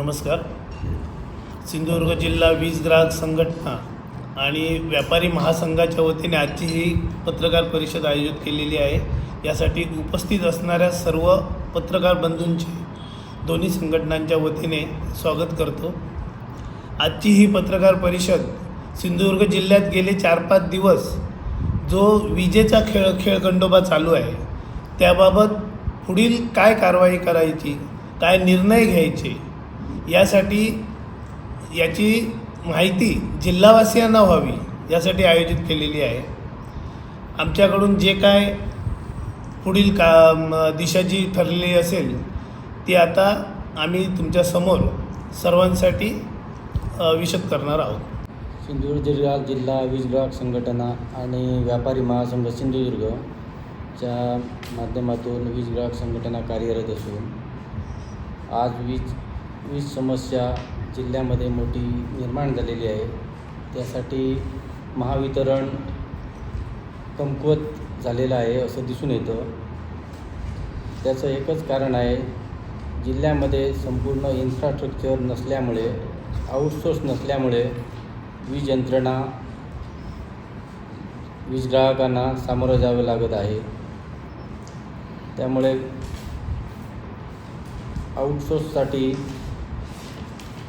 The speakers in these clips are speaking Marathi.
नमस्कार. सिंधुदुर्ग जिल्हा वीज ग्राहक संघटना आणि व्यापारी महासंघाच्या वतीने आजची ही पत्रकार परिषद आयोजित केलेली आहे. यासाठी उपस्थित असणाऱ्या सर्व पत्रकार बंधूंचे दोन्ही संघटनांच्या वतीने स्वागत करतो. आजची ही पत्रकार परिषद सिंधुदुर्ग जिल्ह्यात गेले चार पाच दिवस जो विजेचा खेळ खेळखंडोबा चालू आहे त्याबाबत पुढील काय कारवाई करायची काय निर्णय घ्यायचे यासाठी याची माहिती जिल्हावासियांना व्हावी यासाठी आयोजित केलेली आहे. आमच्याकडून जे काय पुढील का दिशा जी ठरलेली असेल ती आता आम्ही तुमच्यासमोर सर्वांसाठी विशद करणार आहोत. सिंधुदुर्ग जिल्हा जिल्हा वीज ग्राहक संघटना आणि व्यापारी महासंघ सिंधुदुर्गच्या माध्यमातून वीज ग्राहक संघटना कार्यरत असून आज वीज वीज समस्या जिल्ह्यामध्ये मोठी निर्माण झालेली आहे. त्यासाठी महावितरण कमकुवत झालेलं आहे असं दिसून येतं. त्याचं एकच कारण आहे जिल्ह्यामध्ये संपूर्ण इन्फ्रास्ट्रक्चर नसल्यामुळे आउटसोर्स नसल्यामुळे वीज यंत्रणा वीज ग्राहकांना सामोरं जावं लागत आहे. त्यामुळे आउटसोर्ससाठी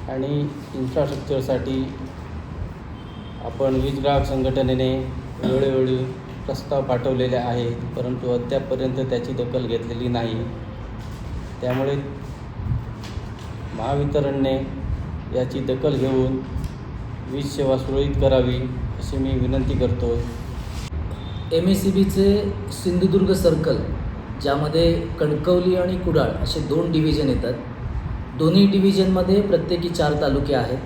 आणि इन्फ्रास्ट्रक्चरसाठी आपण वीज ग्राहक संघटनेने वेळोवेळी प्रस्ताव पाठवलेले आहेत परंतु अद्यापपर्यंत त्याची दखल घेतलेली नाही. त्यामुळे महावितरणने याची दखल घेऊन वीज सेवा सुरळीत करावी अशी मी विनंती करतो. एम एस सी बीचे सिंधुदुर्ग सर्कल ज्यामध्ये कणकवली आणि कुडाळ असे दोन डिव्हिजन येतात दोन्ही डिव्हिजनमध्ये प्रत्येकी चार तालुके आहेत.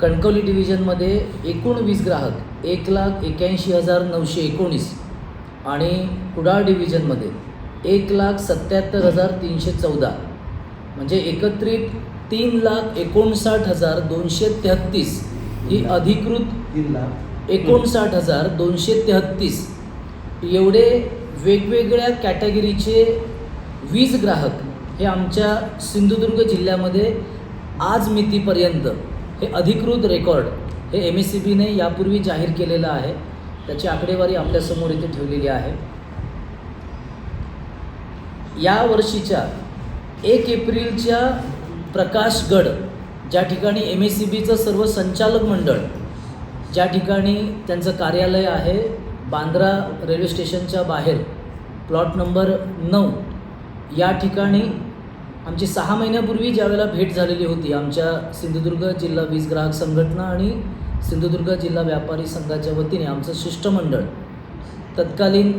कणकवली डिव्हिजनमध्ये एकूण वीस ग्राहक एक लाख एक्याऐंशी हजार नऊशे एकोणीस आणि कुडाळ डिव्हिजनमध्ये एक लाख सत्याहत्तर हजार तीनशे चौदा. म्हणजे एकत्रित तीन लाख एकोणसाठ हजार दोनशे तेहत्तीस ही अधिकृत तीन लाख एकोणसाठ हजार दोनशे तेहत्तीस. एवढे वेगवेगळ्या कॅटेगरीचे वीज ग्राहक हे आमच्या सिंधुदुर्ग जिल्ह्यामध्ये आज मितीपर्यंत हे अधिकृत रेकॉर्ड हे एम एस सी बीने यापूर्वी जाहीर केलेलं आहे. त्याची आकडेवारी आपल्यासमोर इथे ठेवलेली आहे. या वर्षीच्या एक एप्रिलच्या प्रकाशगड ज्या ठिकाणी एम एस सी बीचं सर्व संचालक मंडळ ज्या ठिकाणी त्यांचं कार्यालय आहे बांद्रा रेल्वे स्टेशनच्या बाहेर प्लॉट नंबर नऊ या ठिकाणी आमची सहा महिन्यापूर्वी ज्यावेळेला भेट झालेली होती आमच्या सिंधुदुर्ग जिल्हा वीज ग्राहक संघटना आणि सिंधुदुर्ग जिल्हा व्यापारी संघाच्या वतीने आमचं शिष्टमंडळ तत्कालीन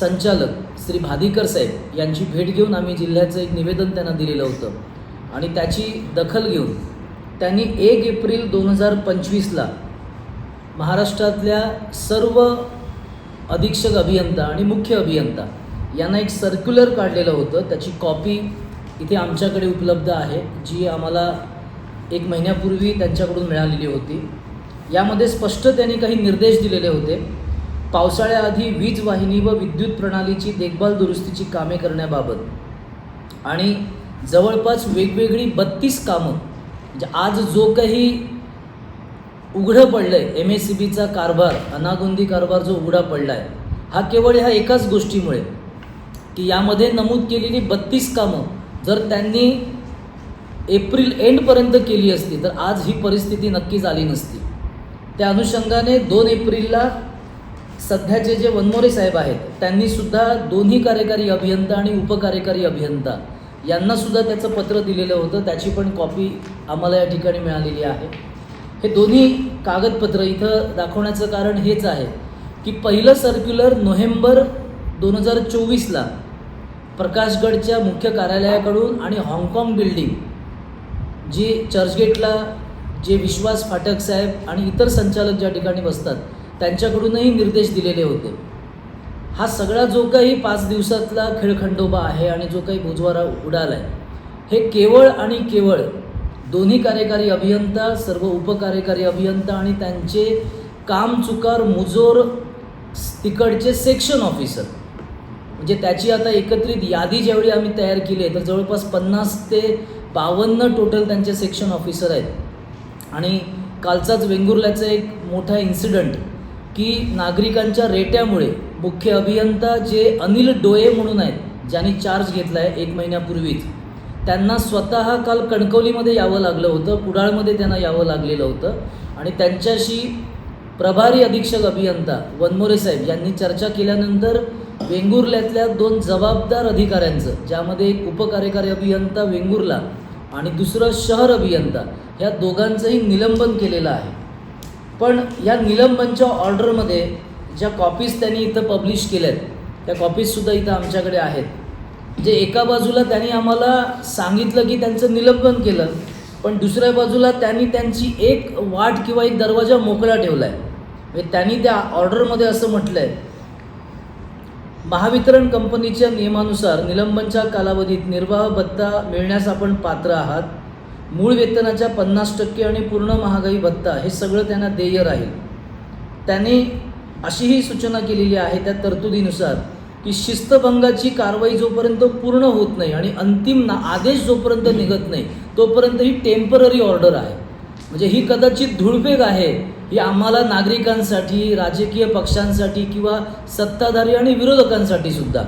संचालक श्री भादीकर साहेब यांची भेट घेऊन आम्ही जिल्ह्याचं एक निवेदन त्यांना दिलेलं होतं. आणि त्याची दखल घेऊन त्यांनी एक एप्रिल दोन हजार पंचवीसला महाराष्ट्रातल्या सर्व अधीक्षक अभियंता आणि मुख्य अभियंता यांना एक सर्क्युलर काढलेलं होतं. त्याची कॉपी इथे आमच्याकडे उपलब्ध आहे जी आम्हाला एक महिन्यापूर्वी त्यांच्याकडून मिळालेली होती. यामध्ये स्पष्ट त्यांनी काही निर्देश दिलेले होते. पावसाळ्याआधी वीज वाहिनी व विद्युत प्रणालीची देखभाल दुरुस्तीची कामे करण्याबाबत. आणि जवळपास वेगवेगळी बत्तीस कामं म्हणजे आज जो काही उघडं पडलं आहे एम एस सी बीचा कारभार अनागोंदी कारभार जो उघडा पडला आहे हा केवळ ह्या एकाच गोष्टीमुळे की यामध्ये नमूद केलेली बत्तीस कामं जर त्यांनी एप्रिल एंडपर्यंत केली असती तर आज ही परिस्थिती नक्कीच आली नसती. त्या अनुषंगाने दोन एप्रिलला सध्याचे जे वनमोरे साहेब आहेत त्यांनीसुद्धा दोन्ही कार्यकारी अभियंता आणि उपकार्यकारी अभियंता यांनासुद्धा त्याचं पत्र दिलेलं होतं. त्याची पण कॉपी आम्हाला या ठिकाणी मिळालेली आहे. हे दोन्ही कागदपत्र इथं दाखवण्याचं कारण हेच आहे की पहिलं सर्क्युलर नोव्हेंबर दोन हजार चोवीसला प्रकाशगडच्या मुख्य कार्यालयाकडून आणि हाँगकाँग बिल्डिंग जी चर्चगेटला जे विश्वास फाटक साहेब आणि इतर संचालक ज्या ठिकाणी बसतात त्यांच्याकडूनही निर्देश दिलेले होते. हा सगळा जो काही पाच दिवसातला खेळखंडोबा आहे आणि जो काही बोजवारा उडाला आहे हे केवळ आणि केवळ दोन्ही कार्यकारी अभियंता सर्व उपकार्यकारी अभियंता आणि त्यांचे काम चुकार मुजोर तिकडचे सेक्शन ऑफिसर म्हणजे त्याची आता एकत्रित यादी ज्यावेळी आम्ही तयार केली आहे तर जवळपास पन्नास ते बावन्न टोटल त्यांचे सेक्शन ऑफिसर आहेत. आणि कालचाच वेंगुर्ल्याचा एक मोठा इन्सिडंट की नागरिकांच्या रेट्यामुळे मुख्य अभियंता जे अनिल डोये म्हणून आहेत ज्यांनी चार्ज घेतला आहे एक महिन्यापूर्वीच त्यांना स्वतः काल कणकवलीमध्ये यावं लागलं होतं कुडाळमध्ये त्यांना यावं लागलेलं होतं. आणि त्यांच्याशी प्रभारी अधीक्षक अभियंता वनमोरे साहेब यांनी चर्चा केल्यानंतर वेंगुर्ल्यातल्या दोन जबाबदार अधिकाऱ्यांचं ज्यामध्ये एक उपकार्यकारी अभियंता वेंगुर्ला आणि दुसरं शहर अभियंता या दोघांचंही निलंबन केलेलं आहे. पण या निलंबनच्या ऑर्डरमध्ये ज्या कॉपीज त्यांनी इथं पब्लिश केल्या आहेत त्या कॉपीजसुद्धा इथं आमच्याकडे आहेत. जे एका बाजूला त्यांनी आम्हाला सांगितलं की त्यांचं निलंबन केलं पण दुसऱ्या बाजूला त्यांनी त्यांची एक वाट किंवा एक दरवाजा मोकळा ठेवला आहे म्हणजे त्यांनी त्या ऑर्डरमध्ये असं म्हटलं आहे महावितरण कंपनीच्या नियमानुसार निलंबनच्या कालावधीत निर्वाह भत्ता मिळण्यास आपण पात्र आहात. मूळ वेतनाच्या पन्नास टक्के आणि पूर्ण महागाई भत्ता हे सगळं त्यांना देय राहील. त्याने अशीही सूचना केलेली आहे त्या तरतुदीनुसार की शिस्तभंगाची कारवाई जोपर्यंत पूर्ण होत नाही आणि अंतिम ना आदेश जोपर्यंत निघत नाही तोपर्यंत ही टेंपररी ऑर्डर आहे. म्हणजे ही कदाचित धुळपेग आहे ही आम्हाला नागरिकांसाठी राजकीय पक्षांसाठी किंवा सत्ताधारी आणि विरोधकांसाठी सुद्धा.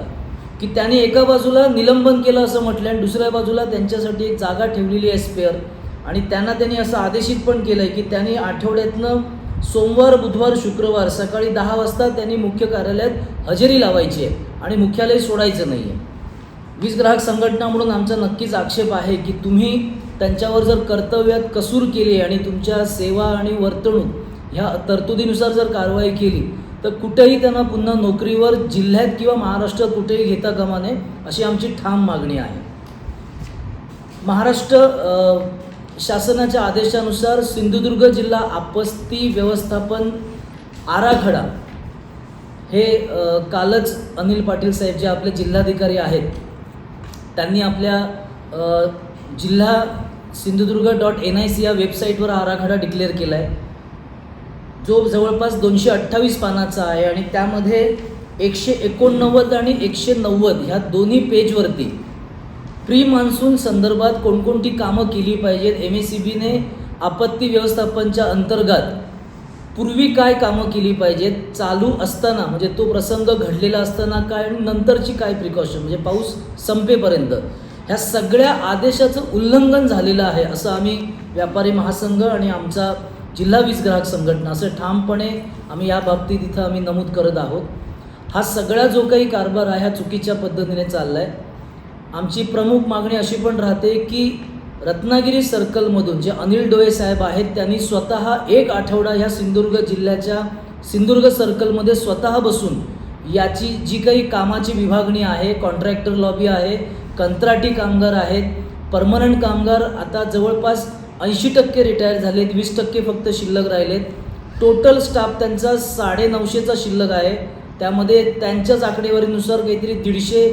की त्यांनी एका बाजूला निलंबन केलं असं म्हटलं आणि दुसऱ्या बाजूला त्यांच्यासाठी एक जागा ठेवलेली आहे स्पेअर आणि त्यांना त्यांनी असं आदेशित पण केलं आहे की त्यांनी आठवड्यातनं सोमवार बुधवार शुक्रवार सकाळी दहा वाजता त्यांनी मुख्य कार्यालयात हजेरी लावायची आहे आणि मुख्यालय सोडायचं नाही आहे. वीज ग्राहक संघटना म्हणून आमचा नक्कीच आक्षेप आहे की तुम्ही त्यांच्यावर जर कर्तव्यात कसूर केली आणि तुमच्या सेवा आणि वर्तणूक ह्या तरतुदीनुसार जर कारवाई केली तर कुठेही त्यांना पुन्हा नोकरीवर जिल्ह्यात किंवा महाराष्ट्रात कुठेही घेता कामा नये अशी आमची ठाम मागणी आहे. महाराष्ट्र शासनाच्या आदेशानुसार सिंधुदुर्ग जिल्हा आपत्ती व्यवस्थापन आराखडा हे कालच अनिल पाटील साहेब जे आपले जिल्हाधिकारी आहेत त्यांनी आपल्या जिल्हा Sindhudurg dot N I C या वेबसाईटवर आराखडा डिक्लेअर केला आहे जो जवळपास दोनशे अठ्ठावीस पानाचा आहे आणि त्यामध्ये एकशे एकोणनव्वद आणि एकशे नव्वद ह्या दोन्ही पेजवरती प्री मान्सून संदर्भात कोणकोणती कामं केली पाहिजेत? एम एस सी बीने आपत्ती व्यवस्थापनच्या अंतर्गत पूर्वी काय कामं केली पाहिजेत? चालू असताना म्हणजे तो प्रसंग घडलेला असताना काय आणि नंतरची काय प्रिकॉशन म्हणजे पाऊस संपेपर्यंत. ह्या सगळ्या आदेशाचं उल्लंघन झालेलं आहे असं आम्ही व्यापारी महासंघ आणि आमचा जिल्हा वीज ग्राहक संघटना असं ठामपणे आम्ही या बाबतीत इथं आम्ही नमूद करत आहोत. हा सगळा जो काही कारभार आहे हा चुकीच्या पद्धतीने चालला आहे आमची प्रमुख मागणी अशी पण राहते की रत्नागिरी सर्कलमधून जे अनिल डोळे साहेब आहेत त्यांनी स्वतः एक आठवडा ह्या सिंधुदुर्ग जिल्ह्याच्या सिंधुदुर्ग सर्कलमध्ये स्वतः बसून याची जी काही कामाची विभागणी आहे कॉन्ट्रॅक्टर लॉबी आहे कंत्राटी कामगार आहेत परमनंट कामगार आता जवळपास ऐंशी टक्के रिटायर झालेत वीस टक्के फक्त शिल्लक राहिलेत. टोटल स्टाफ त्यांचा साडे नऊशेचा शिल्लक आहे. त्यामध्ये त्यांच्याच आकडेवारीनुसार काहीतरी दीडशे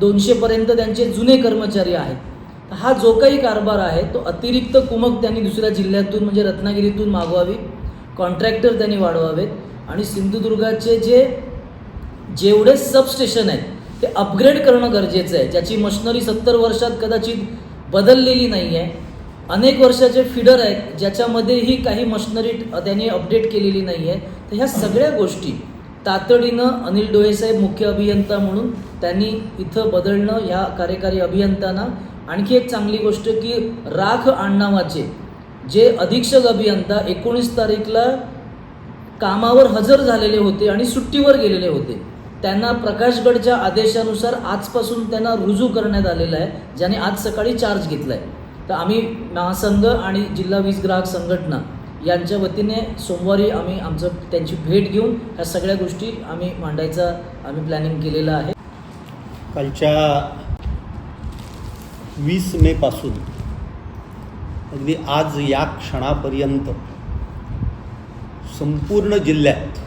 दोनशेपर्यंत त्यांचे जुने कर्मचारी आहेत. हा जो काही कारभार आहे तो अतिरिक्त कुमक त्यांनी दुसऱ्या जिल्ह्यातून म्हणजे रत्नागिरीतून मागवावी. कॉन्ट्रॅक्टर त्यांनी वाढवावेत. आणि सिंधुदुर्गाचे जे जेवढे सबस्टेशन आहेत ते अपग्रेड करणं गरजेचं आहे. ज्याची मशनरी सत्तर वर्षात कदाचित बदललेली नाही आहे अनेक वर्षाचे फिडर आहेत ज्याच्यामध्येही काही मशनरी त्यांनी अपडेट केलेली नाही आहे तर ह्या सगळ्या गोष्टी तातडीनं अनिल डोळेसाहेब मुख्य अभियंता म्हणून त्यांनी इथं बदलणं ह्या कार्यकारी अभियंत्यांना आणखी एक चांगली गोष्ट की राख आण्णावाचे जे अधीक्षक अभियंता एकोणीस तारीखला कामावर हजर झालेले होते आणि सुट्टीवर गेलेले होते त्यांना प्रकाशगडच्या आदेशानुसार आजपासून त्यांना रुजू करण्यात आलेलं आहे ज्याने आज सकाळी चार्ज घेतला आहे तर आम्ही महासंघ आणि जिल्हा वीज ग्राहक संघटना यांच्या वतीने सोमवारी आम्ही आमचं त्यांची भेट घेऊन ह्या सगळ्या गोष्टी आम्ही मांडायचा आम्ही प्लॅनिंग केलेलं आहे. कालच्या वीस मेपासून अगदी आज या क्षणापर्यंत संपूर्ण जिल्ह्यात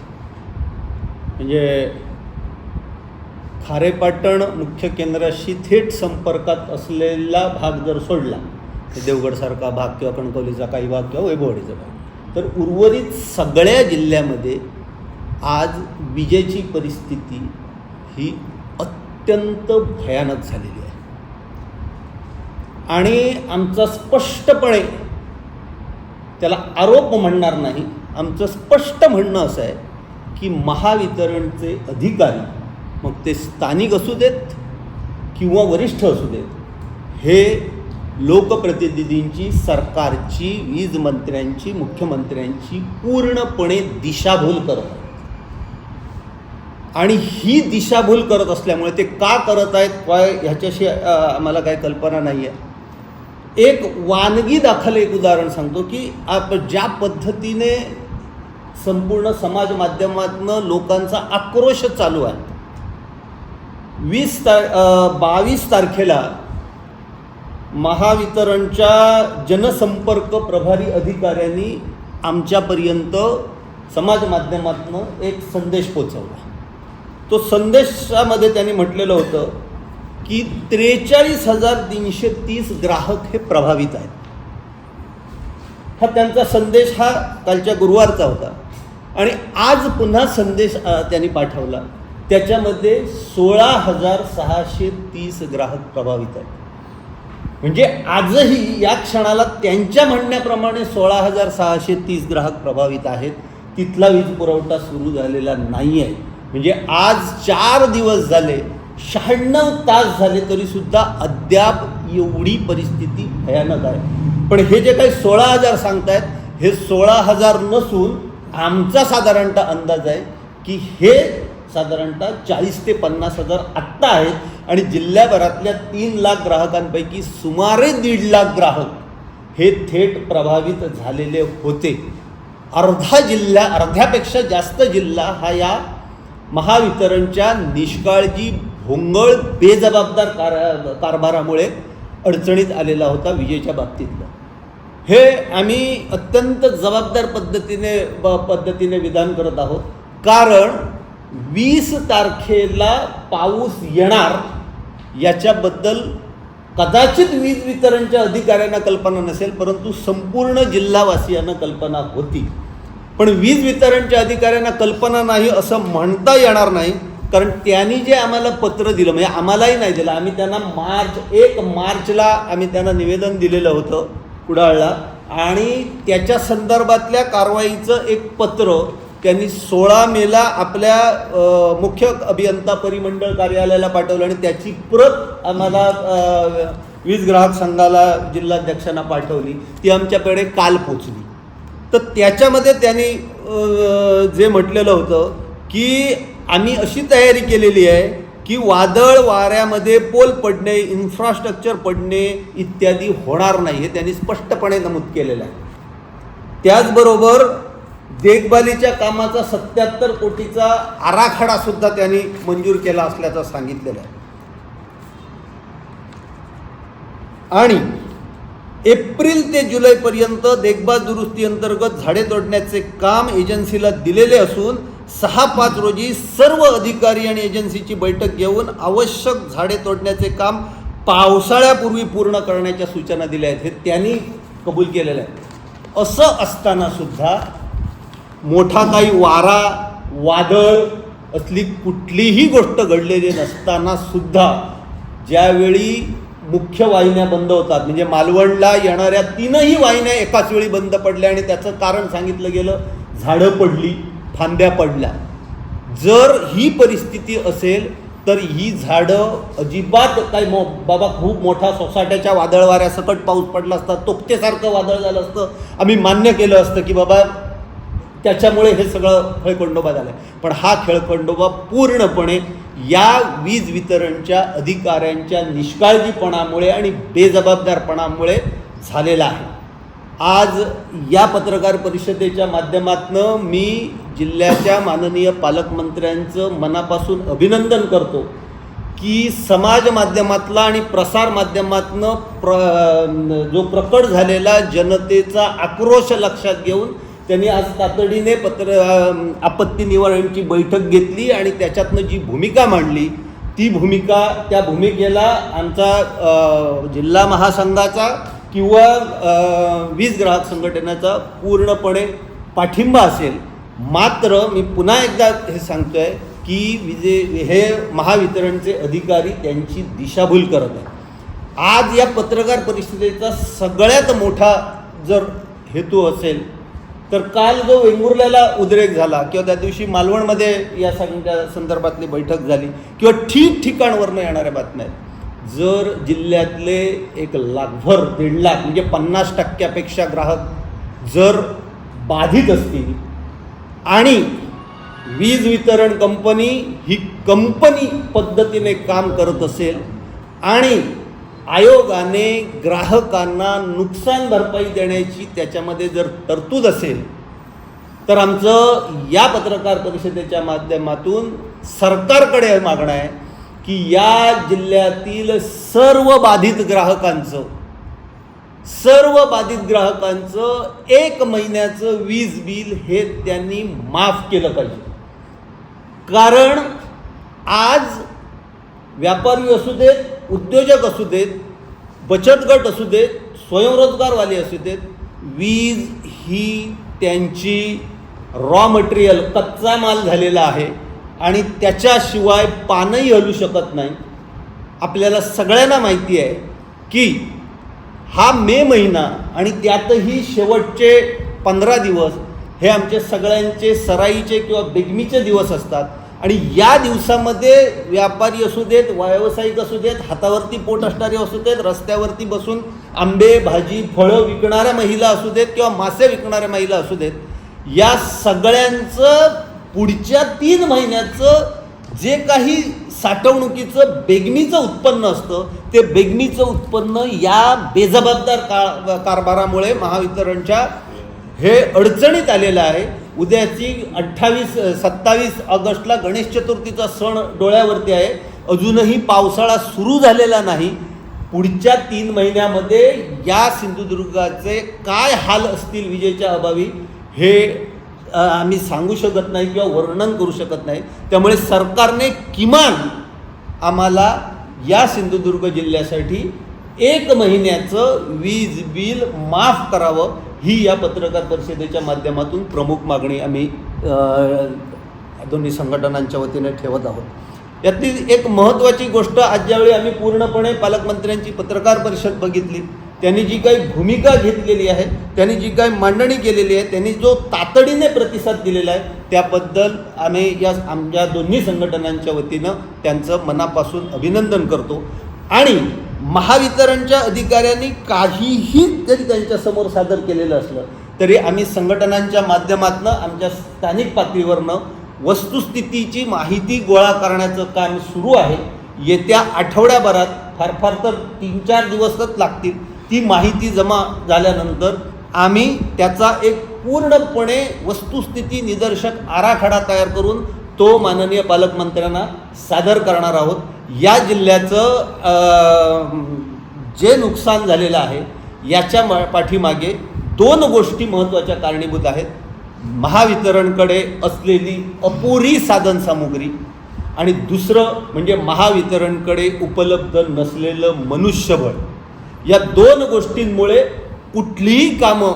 म्हणजे खारेपाटण मुख्य केंद्राशी थेट संपर्कात असलेला भाग जर सोडला. देवगडसारखा भाग किंवा कणकवलीचा काही भाग किंवा वैभववाडीचा भाग. तर उर्वरित सगळ्या जिल्ह्यामध्ये आज विजेची परिस्थिती ही अत्यंत भयानक झालेली आहे. आणि आमचा स्पष्टपणे त्याला आरोप म्हणणार नाही. आमचं स्पष्ट म्हणणं असं आहे की महावितरणचे अधिकारी मग ते स्थानिक असू देत किंवा वरिष्ठ असू देत हे लोकप्रतिनिधींची सरकारची वीज मंत्र्यांची मुख्यमंत्र्यांची पूर्णपणे दिशाभूल करत आणि ही दिशाभूल करत असल्यामुळे ते का करत आहेत काय ह्याच्याशी आम्हाला काही कल्पना नाही आहे. एक वानगी दाखल एक उदाहरण सांगतो की आप ज्या पद्धतीने संपूर्ण समाज माध्यमातनं लोकांचा आक्रोश चालू आहे. वीस तार बावीस तारखेला महावितरणच्या जनसंपर्क प्रभारी अधिकाऱ्यांनी आमच्यापर्यंत समाज माध्यमातनं एक संदेश पोचवला. तो संदेशामध्ये त्यांनी म्हटलेलं होतं की त्रेचाळीस हजार तीनशे तीस ग्राहक हे प्रभावित आहेत. हा त्यांचा संदेश हा कालच्या गुरुवारचा होता. आणि आज पुन्हा संदेश त्यांनी पाठवला. त्याच्यामध्ये सोळा हजार सहाशे तीस ग्राहक प्रभावित आहेत. म्हणजे आजही या क्षणाला त्यांच्या म्हणण्याप्रमाणे सोळा हजार सहाशे तीस ग्राहक प्रभावित आहेत. तिथला वीज पुरवठा सुरू झालेला नाही आहे म्हणजे आज चार दिवस झाले शहाण्णव तास झाले तरीसुद्धा अद्याप एवढी परिस्थिती भयानक आहे. पण हे जे काही सोळा हजार सांगतायत हे सोळा हजार नसून आमचा साधारणतः अंदाज आहे की हे साधारणतः चाळीस ते पन्नास हजार आत्ता आहेत. आणि जिल्ह्याभरातल्या तीन लाख ग्राहकांपैकी सुमारे दीड लाख ग्राहक हे थेट प्रभावित झालेले होते. अर्धा जिल्हा अर्ध्यापेक्षा जास्त जिल्हा हा या महावितरणच्या निष्काळजी भोंगळ बेजबाबदार कार कारभारामुळे अडचणीत आलेला होता विजेच्या बाबतीतला. हे आम्ही अत्यंत जबाबदार पद्धतीने ब पद्धतीने विधान करत आहोत. कारण वीस तारखेला पाऊस येणार याच्याबद्दल कदाचित वीज वितरणच्या अधिकाऱ्यांना कल्पना नसेल परंतु संपूर्ण जिल्हावासियांना कल्पना होती. पण वीज वितरणच्या अधिकाऱ्यांना कल्पना नाही असं म्हणता येणार नाही कारण त्यांनी जे आम्हाला पत्र दिलं म्हणजे आम्हालाही नाही दिलं आम्ही त्यांना मार्च एक मार्चला आम्ही त्यांना निवेदन दिलेलं होतं कुडाळला आणि त्याच्या संदर्भातल्या कारवाईचं एक पत्र त्यांनी सोळा मेला आपल्या मुख्य अभियंता परिमंडळ कार्यालयाला पाठवलं आणि त्याची प्रत आम्हाला वीज ग्राहक संघाला जिल्हाध्यक्षांना पाठवली. ती आमच्याकडे काल पोचली तर त्याच्यामध्ये त्यांनी जे म्हटलेलं होतं की आम्ही अशी तयारी केलेली आहे की वादळ वाऱ्यामध्ये पोल पडणे इन्फ्रास्ट्रक्चर पडणे इत्यादी होणार नाही हे त्यांनी स्पष्टपणे नमूद केलेलं आहे. त्याचबरोबर देखभालीच्या कामाचा सत्याहत्तर कोटीचा आराखडा सुद्धा त्यांनी मंजूर केला असल्याचं सांगितलेलं आहे. आणि एप्रिल ते जुलैपर्यंत देखभाल दुरुस्ती अंतर्गत झाडे तोडण्याचे काम एजन्सीला दिलेले असून सहा पाच रोजी सर्व अधिकारी आणि एजन्सीची बैठक घेऊन आवश्यक झाडे तोडण्याचे काम पावसाळ्यापूर्वी पूर्ण करण्याच्या सूचना दिल्या आहेत. हे त्यांनी कबूल केलेलं आहे. असं असताना सुद्धा मोठा काही वारा वादळ असली कुठलीही गोष्ट घडलेली नसताना सुद्धा ज्यावेळी मुख्य वाहिन्या बंद होतात म्हणजे मालवणला येणाऱ्या तीनही वाहिन्या एकाच वेळी बंद पडल्या आणि त्याचं कारण सांगितलं गेलं झाडं पडली फांद्या पडल्या. जर ही परिस्थिती असेल तर ही झाडं अजिबात काही मो बाबा खूप मोठा सोसाट्याच्या वादळ वाऱ्यासकट पाऊस पडला असता तोक्तेसारखं वादळ झालं असतं. आम्ही मान्य केलं असतं की बाबा त्याच्यामुळे हे सगळं खेळखंडोबा झालं पण हा खेळखंडोबा पूर्णपणे या वीज वितरणच्या अधिकाऱ्यांच्या निष्काळजीपणामुळे आणि बेजबाबदारपणामुळे झालेला आहे. आज या पत्रकार परिषदेच्या माध्यमातनं मी जिल्ह्याच्या माननीय पालकमंत्र्यांचं मनापासून अभिनंदन करतो की समाज माध्यमातला आणि प्रसार माध्यमातनं प्र जो प्रकट झालेला जनतेचा आक्रोश लक्षात घेऊन त्यांनी आज तातडीने पत्र आपत्ती निवारणची बैठक घेतली आणि त्याच्यातनं जी भूमिका मांडली ती भूमिका त्या भूमिकेला आमचा जिल्हा महासंघाचा किंवा वीज ग्राहक संघटनेचा पूर्णपणे पाठिंबा असेल. मात्र मी पुन्हा एकदा हे सांगतोय की विजे हे महावितरणचे अधिकारी त्यांची दिशाभूल करत आहेत. आज या पत्रकार परिषदेचा सगळ्यात मोठा जर हेतू असेल तर काल जो वेंगुर्ल्याला उद्रेक झाला किंवा त्या दिवशी मालवणमध्ये या सगळ्या संदर्भातली बैठक झाली किंवा ठीक ठिकाणवरनं येणाऱ्या बातम्या आहेत. जर जिल्ह्यातले एक लाखभर दीड लाख म्हणजे पन्नास टक्क्यापेक्षा ग्राहक जर बाधित असतील आणि वीज वितरण कंपनी ही कंपनी पद्धतीने काम करत असेल आणि आयोगाने ग्राहकांना नुकसान भरपाई देण्याची त्याच्यामध्ये जर तरतूद असेल तर आमचं या पत्रकार परिषदेच्या माध्यमातून सरकारकडे मागणं आहे की या जिल्ह्यातील सर्व बाधित ग्राहकांचं सर्व बाधित ग्राहकांचं एक महिन्याचं वीज बिल हे त्यांनी माफ केलं पाहिजे. कारण आज व्यापारी असू देत उद्योजक असू देत बचत गट असू देत स्वयंरोजगारवाले असू देत वीज ही त्यांची रॉ मटेरियल कच्चा माल झालेला आहे आणि त्याच्याशिवाय पानही हलू शकत नाही. आपल्याला सगळ्यांना माहिती आहे की हा मे महिना आणि त्यातही शेवटचे पंधरा दिवस हे आमचे सगळ्यांचे सराईचे किंवा बेगमीचे दिवस असतात. आणि या दिवसामध्ये व्यापारी असू देत व्यावसायिक असू देत हातावरती पोट असणारे असू देत रस्त्यावरती बसून आंबे भाजी फळं विकणाऱ्या महिला असू देत किंवा मासे विकणाऱ्या महिला असू देत या सगळ्यांचं पुढच्या तीन महिन्याचं जे काही साठवणुकीचं बेगमीचं उत्पन्न असतं ते बेगमीचं उत्पन्न या बेजबाबदार का कारभारामुळे महावितरणच्या हे अडचणीत आलेलं आहे. उद्याची अठ्ठावीस सत्तावीस ऑगस्टला गणेश चतुर्थीचा सण डोळ्यावरती आहे. अजूनही पावसाळा सुरू झालेला नाही. पुढच्या तीन महिन्यामध्ये या सिंधुदुर्गाचे काय हाल असतील विजेच्या अभावी हे आम्ही सांगू शकत नाही किंवा वर्णन करू शकत नाही. त्यामुळे सरकारने किमान आम्हाला या सिंधुदुर्ग जिल्ह्यासाठी एक महिन्याचं वीज बिल माफ करावं. ही या पत्रकार परिषदेच्या माध्यमातून प्रमुख मागणी आम्ही दोन्ही संघटनांच्या वतीने ठेवत आहोत. यातली एक महत्त्वाची गोष्ट आज ज्यावेळी आम्ही पूर्णपणे पालकमंत्र्यांची पत्रकार परिषद बघितली त्यांनी जी काही भूमिका घेतलेली आहे त्यांनी जी काही मांडणी केलेली आहे त्यांनी जो तातडीने प्रतिसाद दिलेला आहे त्याबद्दल आम्ही या आमच्या दोन्ही संघटनांच्या वतीनं त्यांचं मनापासून अभिनंदन करतो. आणि महावितरणच्या अधिकाऱ्यांनी काहीही जरी त्यांच्यासमोर सादर केलेलं असलं तरी आम्ही संघटनांच्या माध्यमातून आमच्या स्थानिक पातळीवरनं वस्तुस्थितीची माहिती गोळा करण्याचं काम सुरू आहे. येत्या आठवड्याभरात फार फार तर तीन चार दिवसच लागतील. ती माहिती जमा झाल्यानंतर आम्ही त्याचा एक पूर्णपणे वस्तुस्थिती निदर्शक आराखडा तयार करून तो माननीय पालकमंत्र्यांना सादर करणार आहोत. या जिल्ह्याचं जे नुकसान झालेलं आहे याच्या मा- पाठीमागे दोन गोष्टी महत्त्वाच्या कारणीभूत आहेत. महावितरणकडे असलेली अपुरी साधनसामुग्री आणि दुसरं म्हणजे महावितरणकडे उपलब्ध नसलेलं मनुष्यबळ. या दोन गोष्टींमुळे कुठलीही कामं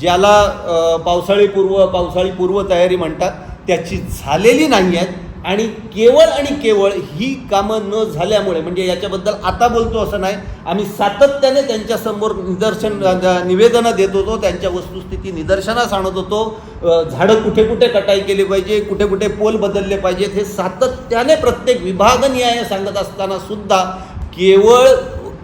ज्याला अ, पावसाळीपूर्व पावसाळी पूर्वतयारी म्हणतात त्याची झालेली नाही आहेत आणि केवळ आणि केवळ ही कामं न झाल्यामुळे म्हणजे याच्याबद्दल आता बोलतो असं नाही आम्ही सातत्याने त्यांच्यासमोर निदर्शन निवेदनं देत होतो त्यांच्या वस्तुस्थिती निदर्शनास आणत होतो. झाडं कुठे कुठे कटाई केली पाहिजे कुठे कुठे पोल बदलले पाहिजेत हे सातत्याने प्रत्येक विभागनिहाय सांगत असताना सुद्धा केवळ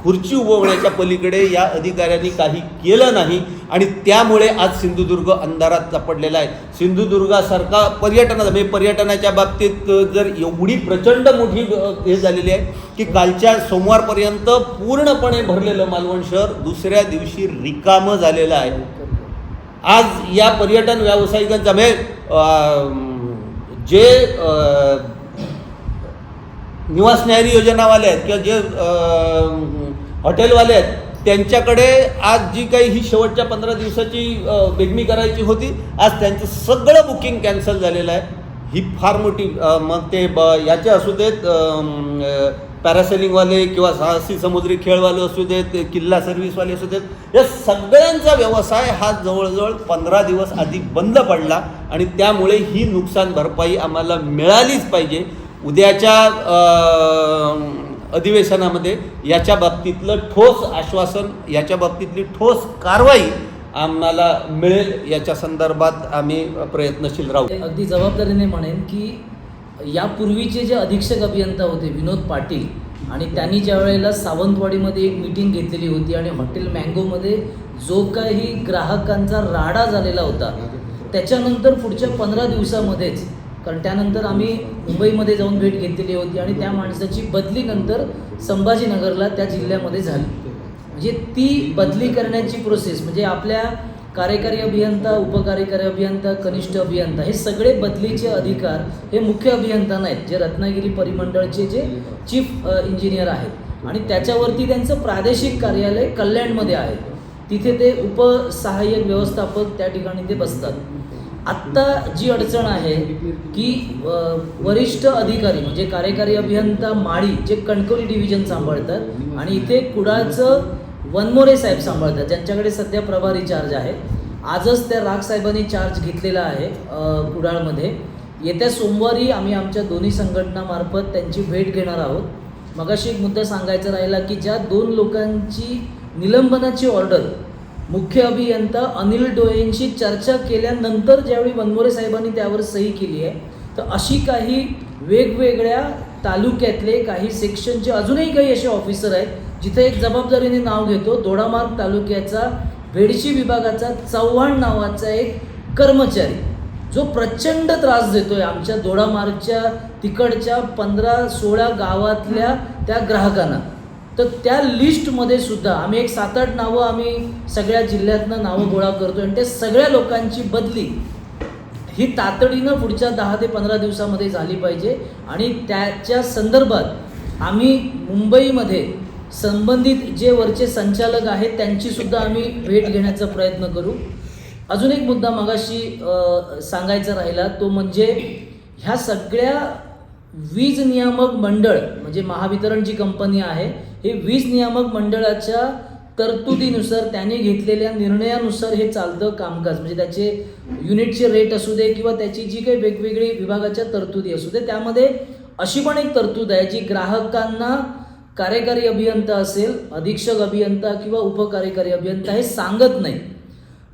खुर्ची उभवण्याच्या पलीकडे या अधिकाऱ्यांनी काही केलं नाही आणि त्यामुळे आज सिंधुदुर्ग अंधारात सापडलेला आहे. सिंधुदुर्गासारखा पर्यटनाचा म्हणजे पर्यटनाच्या बाबतीत जर एवढी प्रचंड मोठी हे झालेली आहे की कालच्या सोमवारपर्यंत पूर्णपणे भरलेलं मालवण शहर दुसऱ्या दिवशी रिकामं झालेलं आहे. आज या पर्यटन व्यावसायिकांचा म्हणजे जे निवास न्यायालय योजनावाले आहेत किंवा जे हॉटेलवाले आहेत. त्यांच्याकडे आज जी काही ही शेवटच्या पंधरा दिवसाची बेगमी करायची होती आज त्यांचं सगळं बुकिंग कॅन्सल झालेलं आहे. ही फार मोठी मग ते ब याचे असू देत पॅरासेलिंगवाले किंवा साहसी समुद्री खेळवाले असू देत किल्ला सर्व्हिसवाले असू देत या सगळ्यांचा व्यवसाय हा जवळजवळ पंधरा दिवस आधी बंद पडला आणि त्यामुळे ही नुकसान भरपाई आम्हाला मिळालीच पाहिजे. उद्याच्या अधिवेशनामध्ये याच्या बाबतीतलं ठोस आश्वासन याच्या बाबतीतली ठोस कारवाई आम्हाला मिळेल याच्या संदर्भात आम्ही प्रयत्नशील राहू. अगदी जबाबदारीने म्हणेन की यापूर्वीचे जे अधीक्षक अभियंता होते विनोद पाटील आणि त्यांनी ज्या वेळेला सावंतवाडीमध्ये एक मीटिंग घेतलेली होती आणि हॉटेल मँगोमध्ये जो काही ग्राहकांचा राडा झालेला होता त्याच्यानंतर पुढच्या पंधरा दिवसामध्येच कारण त्यानंतर आम्ही मुंबईमध्ये जाऊन भेट घेतलेली होती आणि त्या माणसाची बदली नंतर संभाजीनगरला त्या जिल्ह्यामध्ये झाली. म्हणजे ती बदली करण्याची प्रोसेस म्हणजे आपल्या कार्यकारी अभियंता उपकार्यकारी अभियंता कनिष्ठ अभियंता हे सगळे बदलीचे अधिकार हे मुख्य अभियंता नाहीत जे रत्नागिरी परिमंडळचे जे चीफ इंजिनियर आहेत. आणि त्याच्यावरती त्यांचं प्रादेशिक कार्यालय कल्याणमध्ये आहे. तिथे ते उपसहाय्यक व्यवस्थापक त्या ठिकाणी ते बसतात. आत्ता जी अडचण आहे की वरिष्ठ अधिकारी म्हणजे कार्यकारी अभियंता माळी जे कणकवली डिव्हिजन सांभाळतात आणि इथे कुडाळचं वनमोरे साहेब सांभाळतात ज्यांच्याकडे सध्या प्रभारी चार्ज आहे. आजच त्या राग साहेबांनी चार्ज घेतलेला आहे कुडाळमध्ये. येत्या सोमवारी आम्ही आमच्या दोन्ही संघटनामार्फत त्यांची भेट घेणार आहोत. मगाशी एक मुद्दा सांगायचा राहिला की ज्या दोन लोकांची निलंबनाची ऑर्डर मुख्य अभियंता अनिल डोळेंशी चर्चा केल्यानंतर ज्यावेळी वनमोरे साहेबांनी त्यावर सही केली आहे तर अशी काही वेगवेगळ्या तालुक्यातले काही सेक्शनचे अजूनही काही असे ऑफिसर आहेत जिथे एक जबाबदारीने नाव घेतो दोडामार्ग तालुक्याचा बेडशी विभागाचा चव्हाण नावाचा एक कर्मचारी जो प्रचंड त्रास देतोय आमच्या दोडामार्गच्या तिकडच्या पंधरा सोळा गावातल्या त्या ग्राहकांना. तर त्या लिस्टमध्ये सुद्धा आम्ही एक सात आठ नावं आम्ही सगळ्या जिल्ह्यातनं नावं गोळा करतो आणि त्या सगळ्या लोकांची बदली ही तातडीनं पुढच्या दहा ते पंधरा दिवसामध्ये झाली पाहिजे. आणि त्याच्या संदर्भात आम्ही मुंबईमध्ये संबंधित जे वरचे संचालक आहेत त्यांचीसुद्धा आम्ही भेट घेण्याचा प्रयत्न करू. अजून एक मुद्दा मगाशी सांगायचा राहिला तो म्हणजे ह्या सगळ्या वीज नियामक मंडळ म्हणजे महावितरण जी कंपनी आहे हे वीज नियामक मंडळाच्या तरतुदीनुसार त्याने घेतलेल्या निर्णयानुसार हे चालतं कामकाज. म्हणजे त्याचे युनिटचे रेट असू दे किंवा त्याची जी काही वेगवेगळी विभागाच्या तरतुदी असू दे त्यामध्ये अशी पण एक तरतूद आहे जी ग्राहकांना कार्यकारी अभियंता असेल अधीक्षक अभियंता किंवा उपकार्यकारी अभियंता हे सांगत नाही.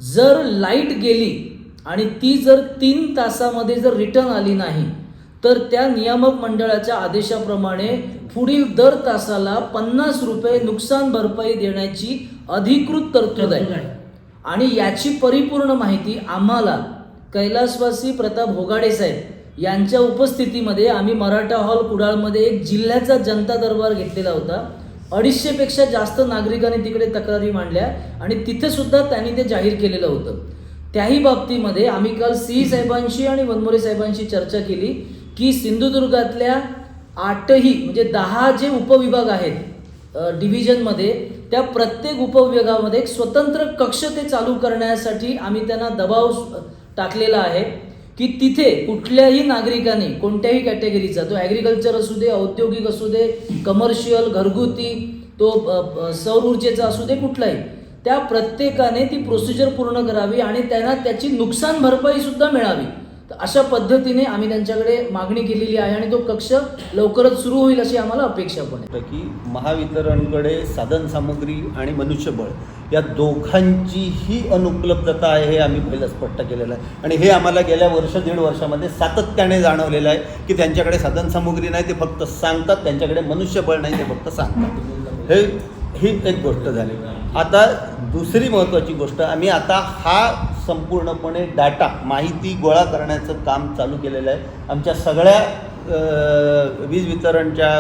जर लाइट गेली आणि ती जर तीन तासामध्ये जर रिटर्न आली नाही तर त्या नियामक मंडळाच्या आदेशाप्रमाणे पुढील दर तासाला पन्नास रुपये नुकसान भरपाई देण्याची अधिकृत तरतूद आहे. आणि याची परिपूर्ण माहिती आम्हाला कैलासवासी प्रताप होगाडे साहेब यांच्या उपस्थितीमध्ये आम्ही मराठा हॉल कुडाळमध्ये एक जिल्ह्याचा जनता दरबार घेतलेला होता. अडीचशेपेक्षा जास्त नागरिकांनी तिकडे तक्रारी मांडल्या आणि तिथे सुद्धा त्यांनी ते जाहीर केलेलं होतं. त्याही बाबतीमध्ये आम्ही काल सी साहेबांशी आणि वनमोरे साहेबांशी चर्चा केली. की सिंधुदुर्गातल्या आठही म्हणजे दहा जे उपविभाग आहेत डिव्हिजनमध्ये त्या प्रत्येक उपविभागामध्ये एक स्वतंत्र कक्ष ते चालू करण्यासाठी आम्ही त्यांना दबाव टाकलेला आहे की तिथे कुठल्याही नागरिकाने कोणत्याही कॅटेगरीचा तो ॲग्रिकल्चर असू दे औद्योगिक असू दे कमर्शियल घरगुती तो सौर ऊर्जेचा असू दे कुठलाही त्या प्रत्येकाने ती प्रोसिजर पूर्ण करावी आणि त्यांना त्याची नुकसान भरपाईसुद्धा मिळावी. तर अशा पद्धतीने आम्ही त्यांच्याकडे मागणी केलेली आहे आणि तो कक्ष लवकरच सुरू होईल अशी आम्हाला अपेक्षा पण आहे. की महावितरणकडे साधनसामुग्री आणि मनुष्यबळ या दोघांचीही अनुपलब्धता आहे हे आम्ही पहिलं स्पष्ट केलेलं आहे. आणि हे आम्हाला गेल्या वर्ष दीड वर्षामध्ये सातत्याने जाणवलेलं आहे की त्यांच्याकडे साधनसामुग्री नाही ते फक्त सांगतात. त्यांच्याकडे मनुष्यबळ नाही ते फक्त सांगतात. हे ही एक गोष्ट झाली. आता दुसरी महत्त्वाची गोष्ट आम्ही आता हा संपूर्णपणे डाटा माहिती गोळा करण्याचं काम चालू केलेलं आहे. आमच्या सगळ्या वीज वितरणच्या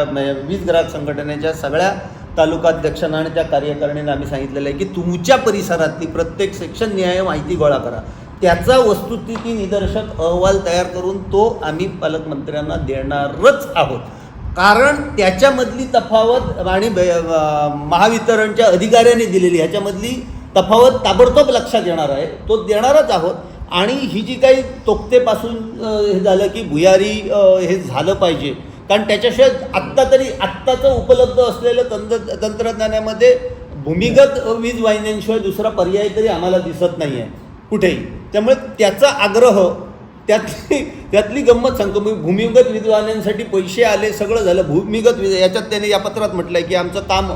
वीज ग्राहक संघटनेच्या सगळ्या तालुकाध्यक्षांना आणि त्या कार्यकारिणीला आम्ही सांगितलेलं आहे की तुमच्या परिसरातली प्रत्येक सेक्शन निहाय माहिती गोळा करा. त्याचा वस्तुस्थिती निदर्शक अहवाल तयार करून तो आम्ही पालकमंत्र्यांना देणारच आहोत. कारण त्याच्यामधली तफावत आणि बे- महावितरणच्या अधिकाऱ्याने दिलेली ह्याच्यामधली तफावत ताबडतोब लक्षात येणार आहे. तो देणारच आहोत. आणि ही जी काही तोक्तेपासून हे झालं की भुयारी हे झालं पाहिजे. कारण त्याच्याशिवाय आत्ता तरी आत्ताचं उपलब्ध असलेलं तंत्र तंत्रज्ञानामध्ये भूमिगत वीज वाहिन्यांशिवाय दुसरा पर्याय तरी आम्हाला दिसत नाही आहे कुठेही. त्यामुळे त्याचा आग्रह त्यातली त्यातली गंमत सांगतो. मी भूमिगत विद्वानांसाठी पैसे आले सगळं झालं. भूमिगत वीज याच्यात त्याने या पत्रात म्हटलं आहे की आमचं काम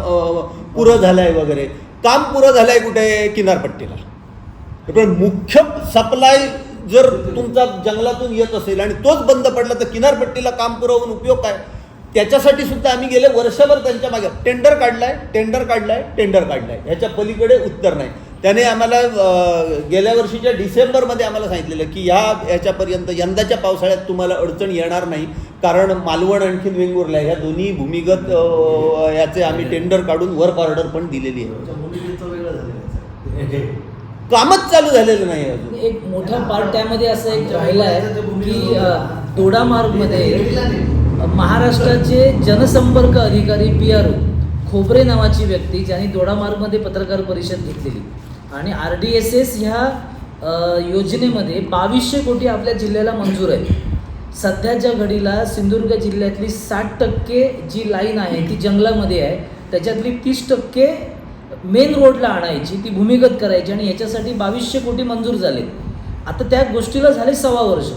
पुरं झालं आहे वगैरे. काम पुरं झालं आहे कुठे? किनारपट्टीला. पण मुख्य सप्लाय जर तुमचा जंगलातून येत असेल आणि तोच बंद पडला तर किनारपट्टीला काम पुरवून उपयोग काय? त्याच्यासाठी सुद्धा आम्ही गेले वर्षभर त्यांच्या मागे. टेंडर काढलाय टेंडर काढलाय टेंडर काढलाय. ह्याच्या पलीकडे उत्तर नाही. त्याने आम्हाला गेल्या वर्षीच्या डिसेंबरमध्ये आम्हाला सांगितलेलं की ह्या ह्याच्यापर्यंत यंदाच्या पावसाळ्यात तुम्हाला अडचण येणार नाही. कारण मालवण आणखीन वेंगुर्ला ह्या दोन्ही भूमिगत याचे आम्ही टेंडर काढून वर्क ऑर्डर पण दिलेली आहे. कामच चालू झालेलं नाही अजून. एक मोठा पार्ट त्यामध्ये असं एक राहिला आहे की दोडामार्गमध्ये महाराष्ट्राचे जनसंपर्क अधिकारी पी आर खोबरे नावाची व्यक्ती ज्यांनी दोडामार्गमध्ये पत्रकार परिषद घेतलेली. आणि आर डी एस एस ह्या योजनेमध्ये बावीसशे कोटी आपल्या जिल्ह्याला मंजूर आहे. सध्याच्या घडीला सिंधुदुर्ग जिल्ह्यातली साठ टक्के जी लाईन आहे ती जंगलामध्ये आहे त्याच्यातली तीस टक्के मेन रोडला आणायची ती भूमिगत करायची आणि याच्यासाठी बावीसशे कोटी मंजूर झाले. आता त्या गोष्टीला झाले सव्वा वर्ष.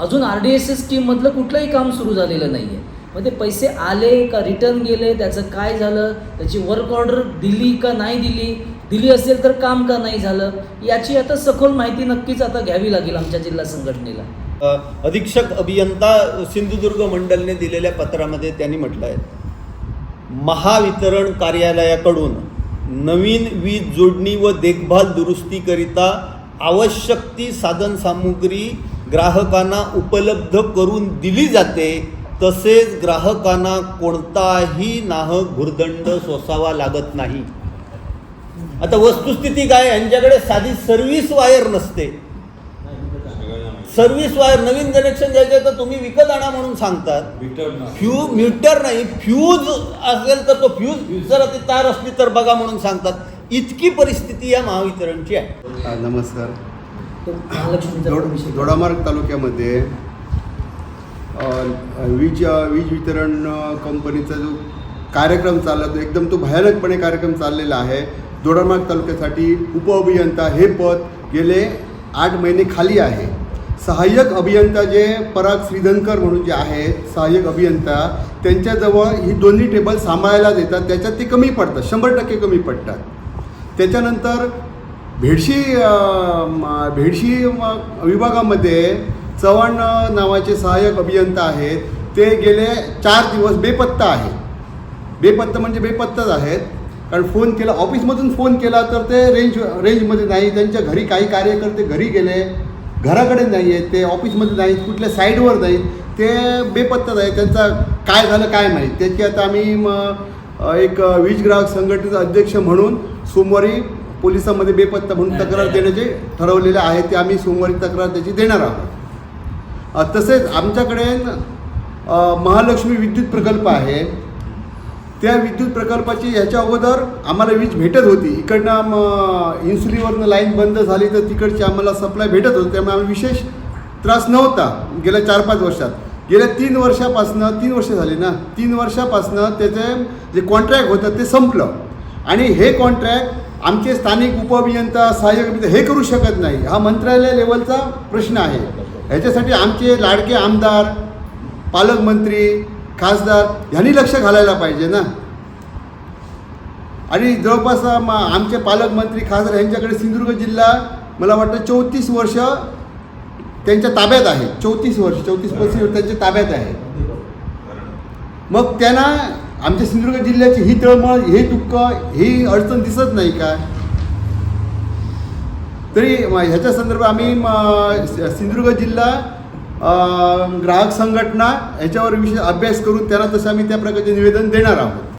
अजून आर डी एस एस स्कीममधलं कुठलंही काम सुरू झालेलं नाही आहे मग ते पैसे आले का रिटर्न गेले त्याचं काय झालं त्याची वर्क ऑर्डर दिली का नाही दिली दिली असेल तर काम का नाही झालं? याची आता सखोल माहिती नक्कीच आता घ्यावी लागेल आमच्या जिल्हा संघटनेला. अधीक्षक अभियंता सिंधुदुर्ग मंडलने दिलेल्या पत्रामध्ये त्यांनी म्हटलं आहे महावितरण कार्यालयाकडून नवीन वीज जोडणी व देखभाल दुरुस्तीकरिता आवश्यक ती साधनसामुग्री ग्राहकांना उपलब्ध करून दिली जाते तसेच ग्राहकांना कोणताही नाहक भुर्दंड सोसावा लागत नाही. आता वस्तुस्थिती काय? यांच्याकडे साधी सर्व्हिस वायर नसते. सर्व्हिस वायर नवीन कनेक्शन घ्यायचं तर तुम्ही विकत आणा म्हणून सांगतात. फ्यू मीटर नाही. फ्यूज असेल तर तो फ्यूज जर ती तार असली तर बघा म्हणून सांगतात. इतकी परिस्थिती या महावितरणची आहे. हा, नमस्कार. दोडामार्ग तालुक्यामध्ये वीज वीज वितरण कंपनीचा जो कार्यक्रम चालला तो एकदम तो भयानकपणे कार्यक्रम चाललेला आहे. दोडामार्ग तालुक्यासाठी उपअभियंता हे पद गेले आठ महिने खाली आहे. सहाय्यक अभियंता जे पराग श्रीधनकर म्हणून जे आहेत सहाय्यक अभियंता त्यांच्याजवळ ही दोन्ही टेबल सांभाळायला देतात. त्याच्यात ते कमी पडतात. शंभर टक्के कमी पडतात. त्याच्यानंतर भेडशी भेडशी विभागामध्ये चव्हाण नावाचे सहाय्यक अभियंता आहेत. ते गेले चार दिवस बेपत्ता आहे बेपत्ता म्हणजे बेपत्ताच आहेत. कारण फोन केला ऑफिसमधून फोन केला तर ते रेंज रेंजमध्ये नाही त्यांच्या घरी काही कार्यकर्ते घरी गेले घराकडे नाही आहेत ते ऑफिसमध्ये नाहीत कुठल्या साईडवर नाहीत ते बेपत्ताच आहे त्यांचा काय झालं काय माहीत त्याची आता आम्ही म, अ, एक वीज ग्राहक संघटनेचा अध्यक्ष म्हणून सोमवारी पोलिसांमध्ये बेपत्ता म्हणून तक्रार देण्याचे ठरवलेले आहे ते आम्ही सोमवारी तक्रार त्याची देणार आहोत. तसेच आमच्याकडे महालक्ष्मी विद्युत प्रकल्प आहे. त्या विद्युत प्रकल्पाची ह्याच्या अगोदर आम्हाला वीज भेटत होती. इकडनं म, इन्सुलीवरनं लाईन बंद झाली तर तिकडची आम्हाला सप्लाय भेटत होती. त्यामुळे आम्ही विशेष त्रास नव्हता गेल्या चार पाच वर्षात. गेल्या तीन वर्षापासनं तीन वर्ष झाली ना तीन वर्षापासनं त्याचे जे कॉन्ट्रॅक्ट होतं ते संपलं. आणि हे कॉन्ट्रॅक्ट आमचे स्थानिक उपअभियंता सहाय्यक अभियंता हे करू शकत नाही. हा मंत्रालय लेवलचा प्रश्न आहे. ह्याच्यासाठी आमचे लाडके आमदार पालकमंत्री खासदार ह्यांनी लक्ष घालायला पाहिजे ना. आणि जवळपास आमचे पालकमंत्री खासदार यांच्याकडे सिंधुदुर्ग जिल्हा मला वाटतं चौतीस वर्ष त्यांच्या ताब्यात आहे. चौतीस वर्ष चौतीस वर्ष त्यांच्या ताब्यात आहे. मग त्यांना आमच्या सिंधुदुर्ग जिल्ह्याची ही तळमळ हे दुःख ही अडचण दिसत नाही का? तरी ह्याच्या संदर्भात आम्ही सिंधुदुर्ग जिल्हा ग्राहक संघटना ह्याच्यावर विशेष अभ्यास करून त्यांना तसं आम्ही त्या प्रकारचे निवेदन देणार आहोत.